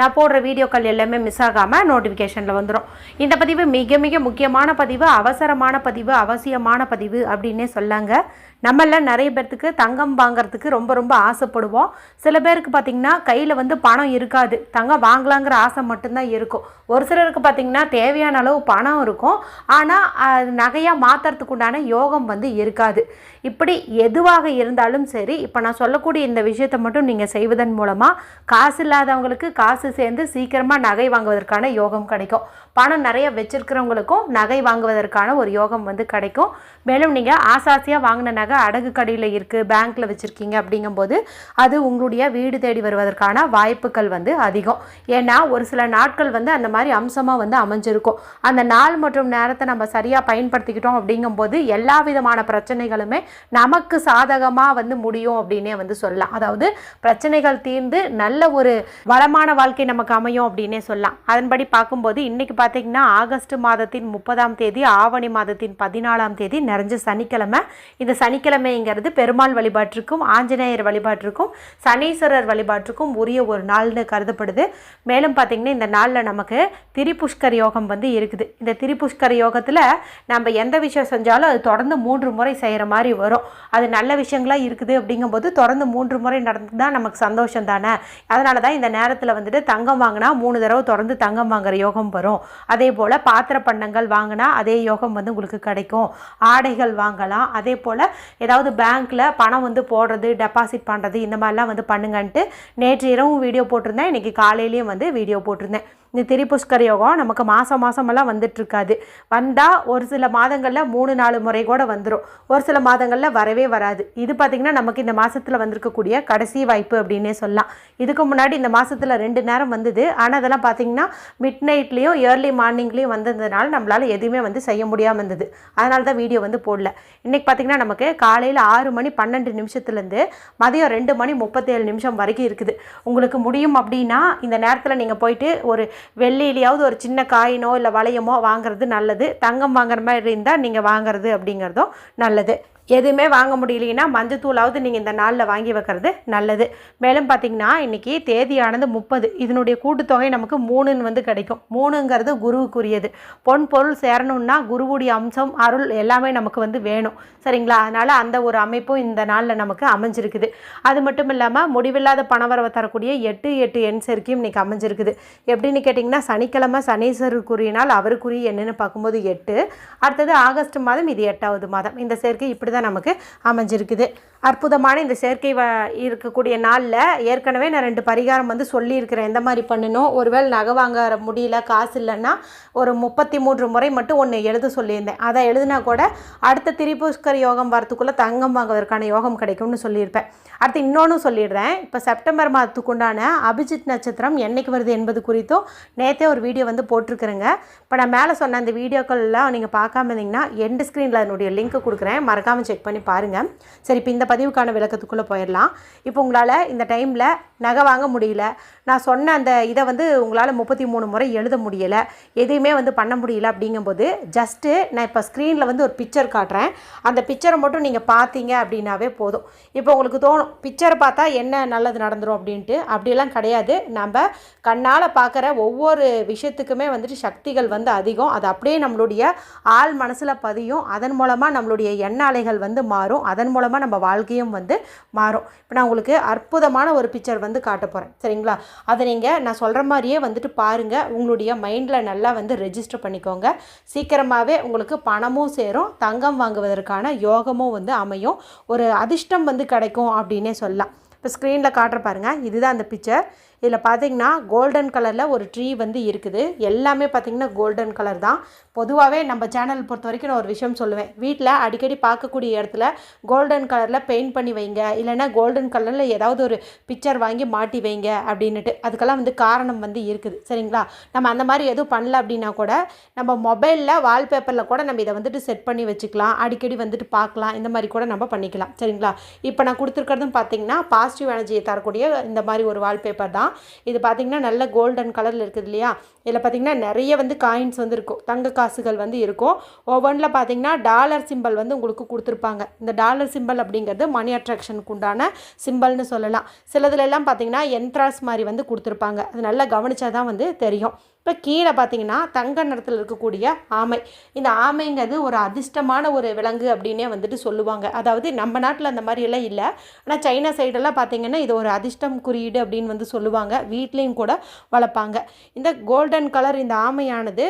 நான் போடுற வீடியோக்கள் எல்லாமே மிஸ் ஆகாமல் நோட்டிஃபிகேஷனில் வந்துடும் இந்த பதிவு மிக மிக முக்கியமான பதிவு அவசரமான பதிவு அவசியமான பதிவு அப்படின்னே சொல்லாங்க. நம்மள நிறைய பேர்த்துக்கு தங்கம் வாங்குறதுக்கு ரொம்ப ரொம்ப ஆசைப்படுவோம். சில பேருக்கு பார்த்திங்கன்னா கையில் வந்து பணம் இருக்காது. தங்கம் வாங்கலாங்கிற ஆசை மட்டும்தான் இருக்கும். ஒரு சிலருக்கு பார்த்திங்கன்னா தேவையான அளவு பணம் இருக்கும். ஆனால் நகையாக மாற்றுறதுக்குண்டான யோகம் வந்து இருக்காது. இப்படி எதுவாக இருந்தாலும் சரி இப்போ நான் சொல்லக்கூடிய இந்த விஷயத்தை மட்டும் நீங்கள் செய்வதன் மூலமாக காசு இல்லாதவங்களுக்கு காசு சேர்ந்து சீக்கிரமாக நகை வாங்குவதற்கான யோகம் கிடைக்கும். பணம் நிறைய வச்சிருக்கிறவங்களுக்கும் நகை வாங்குவதற்கான ஒரு யோகம் வந்து கிடைக்கும். மேலும் நீங்கள் ஆசாசியாக வாங்கின நகை அடகு கடையில் இருக்குது பேங்க்கில் வச்சுருக்கீங்க அப்படிங்கும்போது அது உங்களுடைய வீடு தேடி வருவதற்கான வாய்ப்புகள் வந்து அதிகம். ஏன்னா ஒரு சில நாட்கள் வந்து அந்த மாதிரி அம்சமாக வந்து அமைஞ்சிருக்கும். அந்த நாள் மற்றும் நேரத்தை நம்ம சரியாக பயன்படுத்திக்கிட்டோம் அப்படிங்கும்போது எல்லா விதமான பிரச்சனைகளுமே நமக்கு சாதகமாக வந்து முடியும் அப்படின்னே வந்து சொல்லலாம். அதாவது பிரச்சனைகள் தீர்ந்து நல்ல ஒரு வளமான வாழ்க்கை வாழ்க்கை நமக்கு அமையும் அப்படின்னே சொல்லலாம். அதன்படி பார்க்கும்போது இன்னைக்கு பார்த்தீங்கன்னா ஆகஸ்ட் மாதத்தின் முப்பதாம் தேதி ஆவணி மாதத்தின் பதினாலாம் தேதி நிறைஞ்ச சனிக்கிழமை. இந்த சனிக்கிழமைங்கிறது பெருமாள் வழிபாட்டிற்கும் ஆஞ்சநேயர் வழிபாட்டிற்கும் சனீஸ்வரர் வழிபாட்டிற்கும் உரிய ஒரு நாள்னு கருதப்படுது. மேலும் பார்த்தீங்கன்னா இந்த நாளில் நமக்கு திரிபுஷ்கர் யோகம் வந்து இருக்குது. இந்த திரிபுஷ்கர் யோகத்தில் நம்ம எந்த விஷயம் செஞ்சாலும் அது தொடர்ந்து மூன்று முறை செய்கிற மாதிரி வரும். அது நல்ல விஷயங்களாக இருக்குது அப்படிங்கும்போது தொடர்ந்து மூன்று முறை நடந்து தான் நமக்கு சந்தோஷம் தானே? அதனால தான் இந்த நேரத்தில் வந்துட்டு தங்கம் வாங்கினா மூணு தடவை தொடர்ந்து தங்கம் வாங்குற யோகம் வரும். அதே போல் பாத்திர பண்டங்கள் வாங்கினா அதே யோகம் வந்து உங்களுக்கு கிடைக்கும். ஆடைகள் வாங்கலாம். அதே போல் ஏதாவது பேங்க்கில் பணம் வந்து போடுறது டெபாசிட் பண்ணுறது இந்த மாதிரிலாம் வந்து பண்ணுங்கன்ட்டு நேற்று இரவும் வீடியோ போட்டிருந்தேன். இன்றைக்கி காலையிலையும் வந்து வீடியோ போட்டிருந்தேன். இந்த திரிபுஷ்கர் யோகம் நமக்கு மாதம் மாதமெல்லாம் வந்துட்டுருக்காது. வந்தால் ஒரு சில மாதங்களில் மூணு நாலு முறை கூட வந்துடும் ஒரு சில மாதங்களில் வரவே வராது. இது பார்த்திங்கன்னா நமக்கு இந்த மாதத்தில் வந்திருக்கக்கூடிய கடைசி வாய்ப்பு அப்படின்னே சொல்லலாம். இதுக்கு முன்னாடி இந்த மாதத்தில் ரெண்டு நேரம் வந்தது. ஆனால் அதெல்லாம் பார்த்திங்கன்னா மிட் நைட்லேயும் ஏர்லி மார்னிங்லேயும் வந்ததுனால நம்மளால் எதுவுமே வந்து செய்ய முடியாமல் இருந்தது. அதனால தான் வீடியோ வந்து போடல. இன்றைக்கி பார்த்திங்கன்னா நமக்கு காலையில் ஆறு மணி பன்னெண்டு நிமிஷத்துலேருந்து மதியம் ரெண்டு மணி முப்பத்தேழு நிமிஷம் வரைக்கும் இருக்குது. உங்களுக்கு முடியும் அப்படின்னா இந்த நேரத்தில் நீங்கள் போயிட்டு ஒரு வெள்ளியிலையாவது ஒரு சின்ன காயினோ இல்லை வளையமோ வாங்குறது நல்லது. தங்கம் வாங்குற மாதிரி இருந்தால் நீங்கள் வாங்குறது அப்படிங்கிறதும் நல்லது. எதுவுமே வாங்க முடியலைன்னா மஞ்சத்தூளாவது நீங்கள் இந்த நாளில் வாங்கி வைக்கிறது நல்லது. மேலும் பார்த்தீங்கன்னா இன்றைக்கி தேதியானது முப்பது. இதனுடைய கூட்டுத்தொகை நமக்கு மூணுன்னு வந்து கிடைக்கும். மூணுங்கிறது குருவுக்குரியது. பொன் பொருள் சேரணும்னா குருவுடைய அம்சம் அருள் எல்லாமே நமக்கு வந்து வேணும். சரிங்களா? அதனால் அந்த ஒரு அமைப்பும் இந்த நாளில் நமக்கு அமைஞ்சிருக்குது. அது மட்டும் இல்லாமல் முடிவில்லாத பணவரவை தரக்கூடிய எட்டு எட்டு எண் சேர்க்கையும் இன்றைக்கி அமைஞ்சிருக்குது. எப்படின்னு கேட்டிங்கன்னா சனிக்கிழமை சனீஸ்வருக்குரிய நாள் அவருக்குரிய என்னென்னு பார்க்கும்போது எட்டு. அடுத்தது ஆகஸ்ட் மாதம் இது எட்டாவது மாதம். இந்த சேர்க்கை இப்படி தான் நமக்கு அமைஞ்சிருக்குது. அற்புதமான இந்த செயற்கை வ இருக்கக்கூடிய நாளில் ஏற்கனவே நான் ரெண்டு பரிகாரம் வந்து சொல்லியிருக்கிறேன். எந்த மாதிரி பண்ணணும்? ஒருவேளை நகை வாங்க முடியல காசு இல்லைன்னா ஒரு முப்பத்தி மூன்று முறை மட்டும் ஒன்று எழுத சொல்லியிருந்தேன். அதை எழுதினா கூட அடுத்த திரிபுஷ்கர் யோகம் வரத்துக்குள்ளே தங்கம் வாங்குவதற்கான யோகம் கிடைக்கும்னு சொல்லியிருப்பேன். அடுத்து இன்னொன்று சொல்லிடுறேன். இப்போ செப்டம்பர் மாதத்துக்கு உண்டான அபிஜித் நட்சத்திரம் என்னைக்கு வருது என்பது குறித்தும் நேற்றே ஒரு வீடியோ வந்து போட்டிருக்கிறேங்க. இப்போ நான் மேலே சொன்ன அந்த வீடியோக்கள்லாம் நீங்கள் பார்க்காம இருந்தீங்கன்னா எண்டு ஸ்க்ரீனில் அதனுடைய லிங்க் கொடுக்குறேன். மறக்காமல் செக் பண்ணி பாருங்கள் சரி இப்போ இந்த பதிவுக்கான விளக்கத்துக்குள்ளே போயிடலாம் இப்போ உங்களால் இந்த டைமில் நகை வாங்க முடியல. நான் சொன்ன அந்த இதை வந்து உங்களால் முப்பத்தி மூணு முறை எழுத முடியலை. எதையுமே வந்து பண்ண முடியல அப்படிங்கும்போது ஜஸ்ட்டு நான் இப்போ ஸ்க்ரீனில் வந்து ஒரு பிக்சர் காட்டுறேன். அந்த பிக்சரை மட்டும் நீங்கள் பார்த்தீங்க அப்படின்னாவே போதும். இப்போ உங்களுக்கு தோணும் பிக்சரை பார்த்தா என்ன நல்லது நடந்துடும் அப்படின்ட்டு. அப்படியெல்லாம் கிடையாது. நம்ம கண்ணால் பார்க்குற ஒவ்வொரு விஷயத்துக்குமே வந்துட்டு சக்திகள் வந்து அதிகம். அது அப்படியே நம்மளுடைய ஆள் மனசில் பதியும். அதன் மூலமாக நம்மளுடைய எண்ண அலைகள் வந்து மாறும். அதன் மூலமாக நம்ம வாழ்க்கையும் வந்து மாறும். இப்போ நான் உங்களுக்கு அற்புதமான ஒரு பிக்சர் வந்து காட்ட போகிறேன் சரிங்களா? அதை நீங்கள் நான் சொல்கிற மாதிரியே வந்துட்டு பாருங்கள் உங்களுடைய மைண்டில் நல்லா வந்து ரெஜிஸ்டர் பண்ணிக்கோங்க. சீக்கிரமாகவே உங்களுக்கு பணமும் சேரும். தங்கம் வாங்குவதற்கான யோகமும் வந்து அமையும். ஒரு அதிர்ஷ்டம் வந்து கிடைக்கும் அப்படின்னே சொல்லலாம். இப்போ ஸ்க்ரீனில் காட்டுற பாருங்கள் இதுதான் அந்த பிக்சர் இதில் பார்த்தீங்கன்னா கோல்டன் கலரில் ஒரு ட்ரீ வந்து இருக்குது. எல்லாமே பார்த்தீங்கன்னா கோல்டன் கலர் தான். பொதுவாகவே நம்ம சேனல் பொறுத்த வரைக்கும் நான் ஒரு விஷயம் சொல்லுவேன். வீட்டில் அடிக்கடி பார்க்கக்கூடிய இடத்துல கோல்டன் கலரில் பெயிண்ட் பண்ணி வைங்க. இல்லைன்னா கோல்டன் கலரில் ஏதாவது ஒரு பிக்சர் வாங்கி மாட்டி வைங்க அப்படின்ட்டு அதுக்கெல்லாம் வந்து காரணம் வந்து இருக்குது. சரிங்களா? நம்ம அந்த மாதிரி எதுவும் பண்ணல அப்படின்னா கூட நம்ம மொபைலில் வால்பேப்பரில் கூட நம்ம இதை வந்துட்டு செட் பண்ணி வச்சுக்கலாம். அடிக்கடி வந்துட்டு பார்க்கலாம். இந்த மாதிரி கூட நம்ம பண்ணிக்கலாம். சரிங்களா? இப்போ நான் கொடுத்துருக்கிறதும் பார்த்தீங்கன்னா பாசிட்டிவ் எனர்ஜியை தரக்கூடிய இந்த மாதிரி ஒரு வால்பேப்பர் தான். இது பார்த்திங்கன்னா நல்ல கோல்டன் கலரில் இருக்குது இல்லையா? இதில் பார்த்திங்கன்னா நிறைய வந்து காயின்ஸ் வந்து இருக்கும். தங்க காசுகள் வந்து இருக்கும். ஒவ்வொன்றில் பார்த்திங்கன்னா டாலர் சிம்பல் வந்து உங்களுக்கு கொடுத்துருப்பாங்க. இந்த டாலர் சிம்பல் அப்படிங்கிறது மணி அட்ராக்ஷனுக்கு உண்டான சிம்பல்னு சொல்லலாம். சிலதுல பார்த்தீங்கன்னா பார்த்திங்கன்னா என்ட்ராஸ் மாதிரி வந்து கொடுத்துருப்பாங்க. அது நல்லா கவனிச்சா தான் வந்து தெரியும். இப்போ கீழே பார்த்தீங்கன்னா தங்க நிறத்தில் இருக்கக்கூடிய ஆமை. இந்த ஆமைங்கிறது ஒரு அதிர்ஷ்டமான ஒரு விலங்கு அப்படின்னே வந்துட்டு சொல்லுவாங்க. அதாவது நம்ம நாட்டில் அந்த மாதிரியெல்லாம் இல்லை. ஆனால் சைனா சைடெல்லாம் பார்த்தீங்கன்னா இது ஒரு அதிர்ஷ்டம் குறியீடு அப்படின்னு வந்து சொல்லுவாங்க. வீட்லேயும் கூட வளர்ப்பாங்க. இந்த கோல்டன் கலர் இந்த ஆமையானது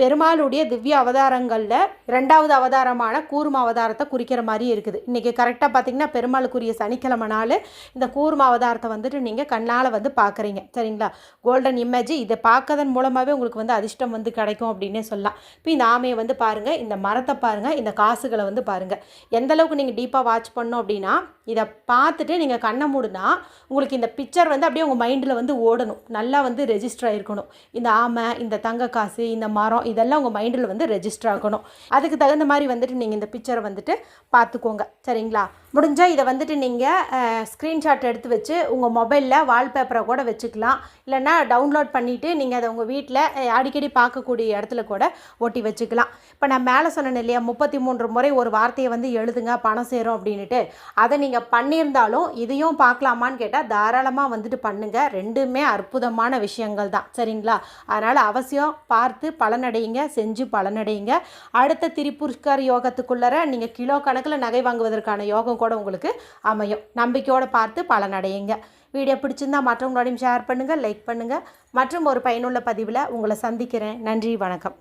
பெருமாளுடைய திவ்ய அவதாரங்களில் ரெண்டாவது அவதாரமான கூர்ம அவதாரத்தை குறிக்கிற மாதிரி இருக்குது. இன்றைக்கி கரெக்டாக பார்த்தீங்கன்னா பெருமாளுக்குரிய சனிக்கிழமை நாள் இந்த கூர்ம அவதாரத்தை வந்துட்டு நீங்கள் கண்ணால் வந்து பார்க்குறீங்க சரிங்களா? கோல்டன் இமேஜ் இதை பார்க்கதன் மூலமாகவே உங்களுக்கு வந்து அதிர்ஷ்டம் வந்து கிடைக்கும் அப்படின்னே சொல்லலாம். இப்போ இந்த ஆமையை வந்து பாருங்கள் இந்த மரத்தை பாருங்கள் இந்த காசுகளை வந்து பாருங்கள் எந்தளவுக்கு நீங்கள் டீப்பாக வாட்ச் பண்ணோம் அப்படின்னா இதை பார்த்துட்டு நீங்கள் கண்ணை மூடுனா உங்களுக்கு இந்த பிக்சர் வந்து அப்படியே உங்கள் மைண்டில் வந்து ஓடணும். நல்லா வந்து ரெஜிஸ்டர் ஆகிருக்கணும் இந்த ஆமை இந்த தங்க காசு இந்த மரம் இதெல்லாம் உங்கள் மைண்டில் வந்து ரெஜிஸ்டர் ஆகணும். அதுக்கு தகுந்த மாதிரி வந்துட்டு நீங்கள் இந்த பிக்சரை வந்துட்டு பார்த்துக்கோங்க. சரிங்களா? முடிஞ்சால் இதை வந்துட்டு நீங்கள் ஸ்க்ரீன்ஷாட் எடுத்து வச்சு உங்கள் மொபைலில் வால்பேப்பரை கூட வச்சுக்கலாம். இல்லைன்னா டவுன்லோட் பண்ணிவிட்டு நீங்கள் அதை உங்கள் வீட்டில் அடிக்கடி பார்க்கக்கூடிய இடத்துல கூட ஒட்டி வச்சுக்கலாம். இப்போ நான் மேலே சொன்னேன் இல்லையா முப்பத்தி மூன்று முறை ஒரு வார்த்தையை வந்து எழுதுங்க பணம் சேரும் அப்படின்ட்டு அதை நீங்கள் பண்ணியிருந்தாலும் இதையும் பார்க்கலாமான்னு கேட்டால் தாராளமாக வந்துட்டு பண்ணுங்கள் ரெண்டுமே அற்புதமான விஷயங்கள் தான். சரிங்களா? அதனால் அவசியம் பார்த்து பலனடையுங்க செஞ்சு பலனடையுங்க. அடுத்த திரிபுஷ்கர் யோகத்துக்குள்ளார நீங்கள் கிலோ கணக்கில் நகை வாங்குவதற்கான யோகம் கூட உங்களுக்கு அமையும். நம்பிக்கையோடு பார்த்து பலனடையுங்க. வீடியோ பிடிச்சிருந்தா மற்றவங்களோடையும் ஷேர் பண்ணுங்கள் லைக் பண்ணுங்கள் மற்றும் ஒரு பயனுள்ள பதிவில் உங்களை சந்திக்கிறேன். நன்றி வணக்கம்.